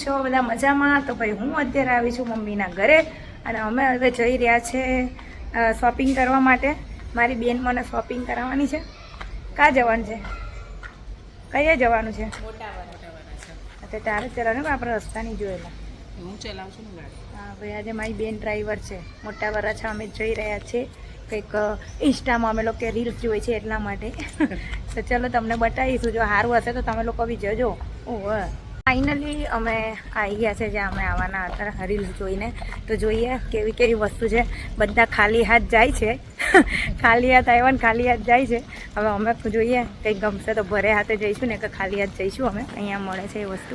છો બધા મજામાં? તો ભાઈ હું અત્યારે આવી છું મમ્મીના ઘરે અને અમે હવે જઈ રહ્યા છે શોપિંગ કરવા માટે. મારી બેન મને શોપિંગ કરાવવાની છે. ક્યાં જવાનું છે? કયા જવાનું છે? અત્યારે તારે ચલાવવાનું આપણે રસ્તા નહીં જોયેલા હું ચલાવું છું હા ભાઈ આજે મારી બેન ડ્રાઈવર છે. મોટા વરાછા અમે જઈ રહ્યા છીએ. કંઈક ઇન્સ્ટામાં અમે લોકો રીલ્સ જોઈએ છે એટલા માટે. તો ચલો તમને બતાવીશું જો સારું હશે તો તમે લોકો બી જજો. ઓહ ફાઇનલી અમે આવી ગયા છે જ્યાં અમે આવવાના હતા રીલ્સ જોઈને. તો જોઈએ કેવી કેવી વસ્તુ છે. બધા ખાલી હાથ જાય છે. ખાલી હાથ આવ્યા ને ખાલી હાથ જાય છે. હવે અમે જોઈએ કંઈક ગમશે તો ભરે હાથે જઈશું ને કે ખાલી હાથ જઈશું અમે. અહીંયા મળે છે એ વસ્તુ.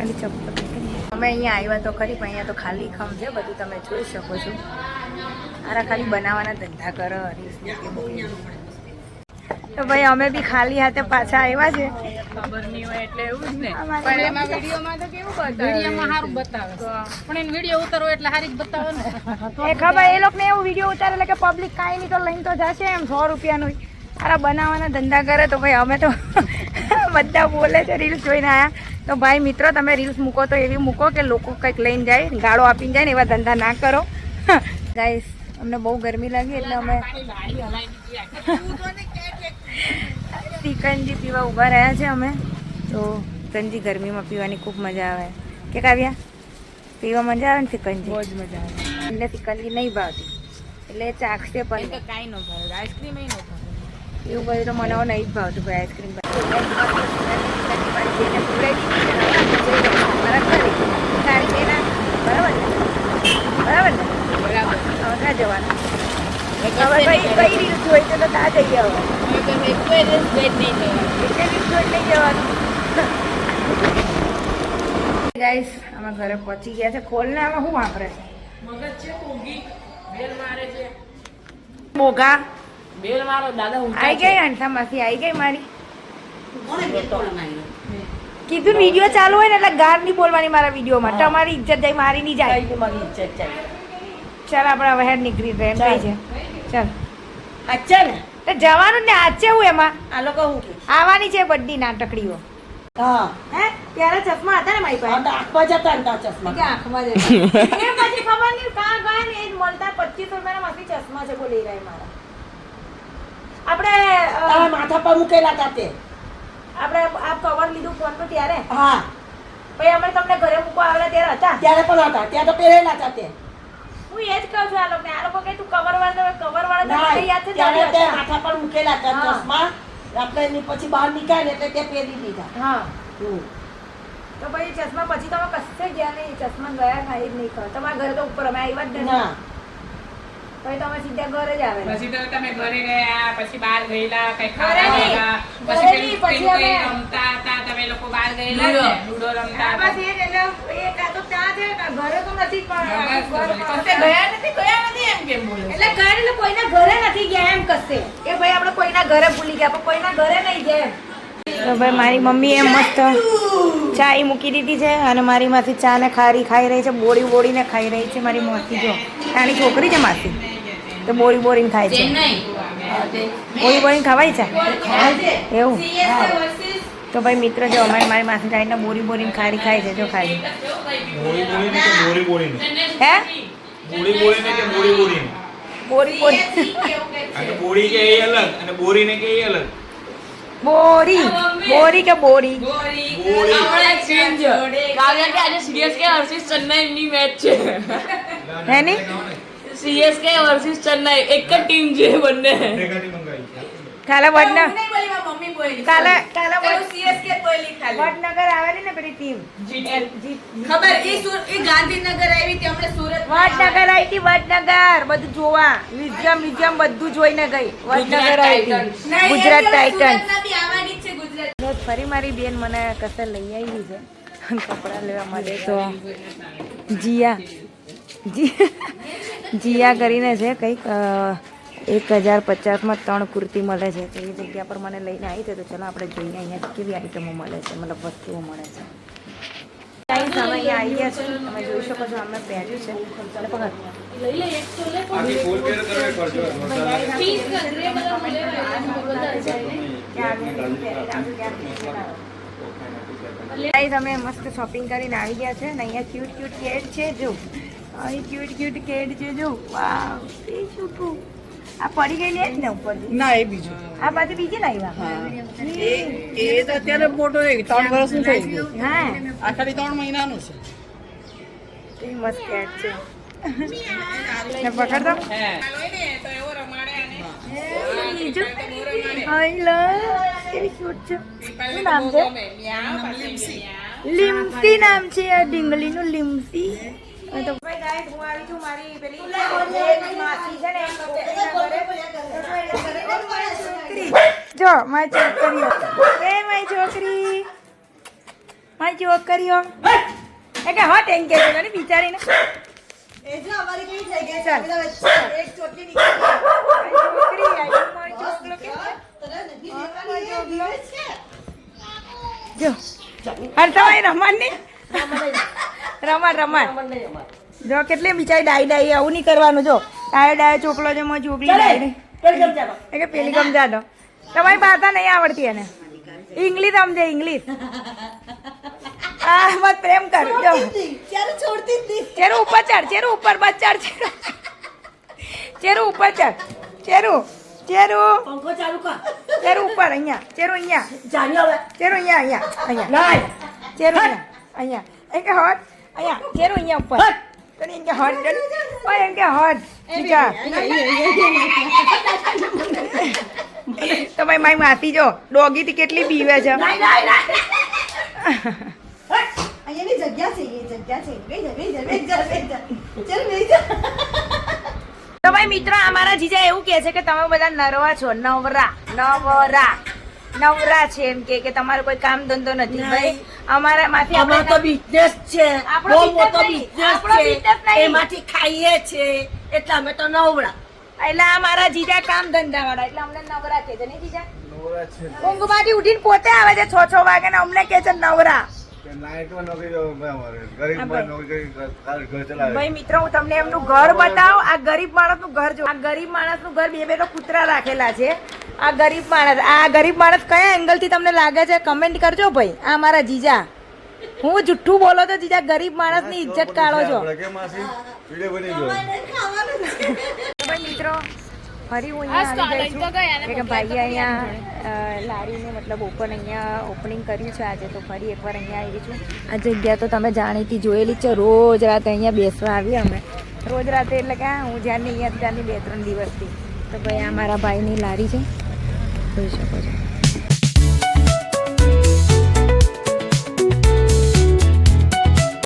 અને ચપ્પલ અમે અહીંયા આવ્યા તો ખરી, પણ અહીંયા તો ખાલી ખમ છે. બધું તમે જોઈ શકો છો. આરા ખાલી બનાવવાના ધંધા કરો હરીશ તો ભાઈ અમે બી ખાલી હાથે પાછા આવ્યા છે. ખબર નહીં હોય એટલે એવું જ ને. પણ એમાં વિડીયોમાં તો કેવું બતાવે? વિડીયોમાં સારું બતાવે. પણ એને વીડિયો ઉતારો એટલે હારી જ બતાવે ને. એ ખબર એ લોકોને એવું વીડિયો ઉતારે એટલે કે પબ્લિક કાંઈ નહીં તો લઈને તો જશે એમ સો રૂપિયાનું. સારા બનાવવાના ધંધા કરે તો ભાઈ અમે તો બધા બોલે છે રીલ્સ જોઈને આયા. તો ભાઈ મિત્રો તમે રીલ્સ મૂકો તો એવી મૂકો કે લોકો કંઈક લઈને જાય ગાળો આપીને જાય ને એવા ધંધા ના કરો. ગાઈસ અમને બહુ ગરમી લાગી એટલે અમે સિકંજી પીવા ઊભા રહ્યા છે અમે. તો સિકંજી ગરમીમાં પીવાની ખૂબ મજા આવે. કે કાવ્યા? પીવા મજા આવે ને સિકંજી બહુ જ મજા આવે. એટલે સિકંજી નહીં ભાવતી. એટલે ચાખશે પણ. કાંઈ ન ભાવે. આઈસ્ક્રીમ નહીં ન ભાવે. એવું બધું તો મને નહીં જ ભાવતું ભાઈ આઈસ્ક્રીમ બરાબર બરાબર ને બરાબર હવે ક્યાં જવાનું કઈ રીત જોઈ તો ત્યાં જઈએ હવે એટલે રીત જોઈ નહીં જવાનું ગાઈસ અમે ઘરે પહોંચી ગયા છે. ખોલને આમાં શું વાપરે મગજ છે ઊંઘી. બેલ મારે છે. મોગા. બેલ મારો દાદા આઈ ગઈ અંઠામાંથી આવી ગઈ મારી. કીધું વીડિયો ચાલુ હોય ને એટલે ગાર નહીં બોલવાની મારા વિડીયોમાં. તમારી ઇજ્જત જાય મારી નહીં જાય. ચાલ આપણે હવે હેડ નીકળી રહે એમ કહી છે. ચાલ. અચ્છા ને તો જવાનું ને આજ આજે હું એમાં? આ લોકો હું આવવાની છે બધી નાટકડીઓ હા. હે? ત્યારે ચશ્મા હતા ને મારી આ આંખમાં જતા ને ચશ્મા. કે આંખમાં જતા એ પછી ખબર નહીં કાં ગયા ને એ મળતા પચીસ રૂપિયાના માંથી ચશ્મા છે બોલી રહ્યા મારા. આપણે માથા પર મૂકેલા હતા તે. આપણે આ કવર લીધું ફોન પર ત્યારે? હા. પછી અમે તમને ઘરે મૂકવા આવેલા ત્યારે હતા? ત્યારે પણ હતા ત્યાં તો પહેરેલા હતા તે. હું એ જ કહું છું આ લોકોને આ લોકો કે તું કવર વાળા કવર ત્યારે તે માથા પર મૂકેલા હતા ચશ્મા આપણે એની પછી બહાર નીકળ્યા ને એટલે તે પહેરી લીધા. હા. તો પછી ચશ્મા પછી તમે કશે ગયા નહીં. ચશ્મા ગયા નહીં. તમારા ઘરે તો ઉપર અમે આવ્યા જ નથી ના પછી તમે સીધા ઘરે જ આવેલા. પછી તો તમે ઘરે ગયા પછી બહાર ગયેલા કઈ ખાવા ગયેલા પછી પછી અમે- રમતા હતા તમે લોકો બહાર ગયેલા લૂડો. રમતા હા, હતા. બસ એ જ એટલે એ કાં તો ત્યાં છે કાં ઘરે તો નથી પણ ગયા નથી? ગયા નથી એમ કેમ બોલે એટલે ઘરે એટલે કોઈના ઘરે નથી ગયા એમ કશે. કે ભાઈ આપણે કોઈના ઘરે ભૂલી ગયા પણ કોઈના ઘરે નહીં ગયા તો ભાઈ મારી મમ્મી એમ મસ્ત ચા એ મૂકી દીધી છે અને મારી માસી ચા ને ખારી ખાઈ રહી છે બોળી બોળીને ખાઈ રહી છે મારી માસી જો. નાની છોકરી છે માસી? તો બોરી બોરીને ખાય છે. બોરી બોરીને ખવાય છે? એવું? તો ભાઈ મિત્ર જો અમારી મારી માસી ખાઈને બોરી બોરીને ખારી ખાય છે જો ખાઈ બોરી બોરી ને કે બોરી બોરી ને હે બોરી બોરી ને કે બોરી બોરી ને બોરી બોરી બોરી કે એ અલગ અને બોરી ને કે એ અલગ? બોરી. બોરી કે બોરી? બોરી. કાવ્યા કે આજે સીએસકે વર્સિસ ચેન્નાઈ ની? મેચ છે હેની સીએસકે વર્સિસ ચેન્નઈ એક જ ટીમ છે બંને. કાલે વડનગર મમ્મી બોલી કાલે કાલે વડ- સીએસકે બોલી ખાલી. વડનગર આવેલી ને પેલી ટીમ ખબર ઈ સુર એ ગાંધીનગર આવી તે આપણે સુરત વડનગર આવી હતી વડનગર. બધું જોવા. મ્યુઝિયમ મ્યુઝિયમ બધું જોઈને ગઈ. વડનગર આવી હતી. ગુજરાત ટાઇટન્સ આવવાની જ છે ગુજરાત. રોજ ફરી મારી બેન મને કશે લઈ આવી છે. કપડાં લેવા માટે તો. જીયા. જી- જીયા કરીને છે, કંઈક એક હજાર પચાસમાં ત્રણ કુર્તી મળે છે. તો એ જગ્યા પર મને લઈને આવી છે તો ચલો આપણે જોઈએ અહીંયા કેવી આઈટમો મળે છે, મતલબ વસ્તુઓ મળે છે. અહીંયા આવી ગયા છે તમે જોઈ શકો છો, અમે અમે મસ્ત શોપિંગ કરીને આવી ગયા છે ને, અહીંયા ક્યુટ ક્યુટ કેટ છે, જો. અહીં ક્યુટ ક્યુટ કેટ છે જો. વાવ એ છોટું. આ પડી ગયેલી જ ને ઉપર ના એ બીજું. આ બાજુ બીજી લાવ્યા એ એ તો અત્યારે મોટો થઈ ત્રણ વર્ષનું થઈ ગયું. હા. આ ખાલી ત્રણ મહિનાનું છે. એ મસ્ત કેટ છે. ને પકડ દો બીજું આઈ લવ કેવી ક્યુટ છે. શું નામ છે? લિમ્સી. નામ છે આ ડીંગલીનું લિમ્સી. તો ભાઈ ગાઈસ હું આવી છું મારી પેલી માસી છે ને છોકરી. જો મારી છોકરીઓ એ મારી છોકરી. મારી છોકરીઓ. એ હટ એમ કે છે ને બિચારીને. ચાલ. મારી છોકરી આવી, મારી છોકરો કે જો. હર્ષભાઈ રમણની રમણ રમણ જો કેટલી બિચારી ડાઈ ડાઈ આવું નહીં કરવાનું જો. ડાય ડાયો ચોકલો છે મોં ચોકલી એ કે પેલી ગમજા દો તમારી ભાષા નહીં આવડતી એને. ઇંગ્લિશ સમજે ઇંગ્લિશ. આ મત પ્રેમ કર જો. ચેરું ઉપર ચડ ચેરું ઉપર બસ ચડ ચેરું. ચેરું ઉપર ચડ ચેરું ચેરું. પંખો ચાલુ કર. ચેરું ઉપર અહીંયા. ચેરું અહીંયા. જાણી હવે. ચેરું અહીંયા અહીંયા અહીંયા. ચેરું અહીંયા અહીંયા. એક હોટ અહીંયા. ચેરું અહીંયા ઉપર. તને એમ કે હોટ ચલ ઓય એમ કે હોટ બીજા તો મારી માસી જો ડોગી થી કેટલી બીવે છે. તો ભાઈ મિત્રો અમારા જીજા એવું કહે છે કે તમે બધા નરવા છો નવરા નવરા નવરા છે એમ કે કે તમારો કોઈ કામ ધંધો નથી. ભાઈ અમારા માંથી અમારો તો બિઝનેસ છે. બહુ મોટો બિઝનેસ છે. એમાંથી ખાઈએ છે. એટલે અમે તો નવરા. એટલે આ મારા જીજા કામ ધંધા વાળા એટલે અમને નવરા કે છે. ને જીજા? ઊંઘમાંથી ઉઠીને પોતે આવે છે છ છ વાગે ને અમને કે છે નવરા. ભાઈ. મિત્રો હું તમને એમનું ઘર બતાવું. આ ગરીબ માણસનું ઘર જો આ ગરીબ માણસનું ઘર બે બે તો કૂતરા રાખેલા છે. આ ગરીબ માણસ આ ગરીબ માણસ કયા એંગલથી તમને લાગે છે? કમેન્ટ કરજો ભાઈ. આ મારા જીજા. હું જુઠ્ઠું બોલો તો જીજા ગરીબ માણસની ઇજ્જત કાઢો છો. ભાઈ મિત્રો ફરી હું અહીંયા આવી ગઈ છું. કે ભાઈએ અહીંયા લારીને મતલબ ઓપન અહીંયા ઓપનિંગ કર્યું છે આજે તો ફરી એકવાર અહીંયા આવી છું. આ જગ્યા તો તમે જાણીતી જોયેલી જ છે રોજ રાતે અહીંયા બેસવા આવીએ અમે. રોજ રાતે એટલે કે હું જ્યારની અહીંયા ત્યાંની બે ત્રણ દિવસથી. તો ભાઈ આ મારા ભાઈની લારી છે. જોઈ શકો છો.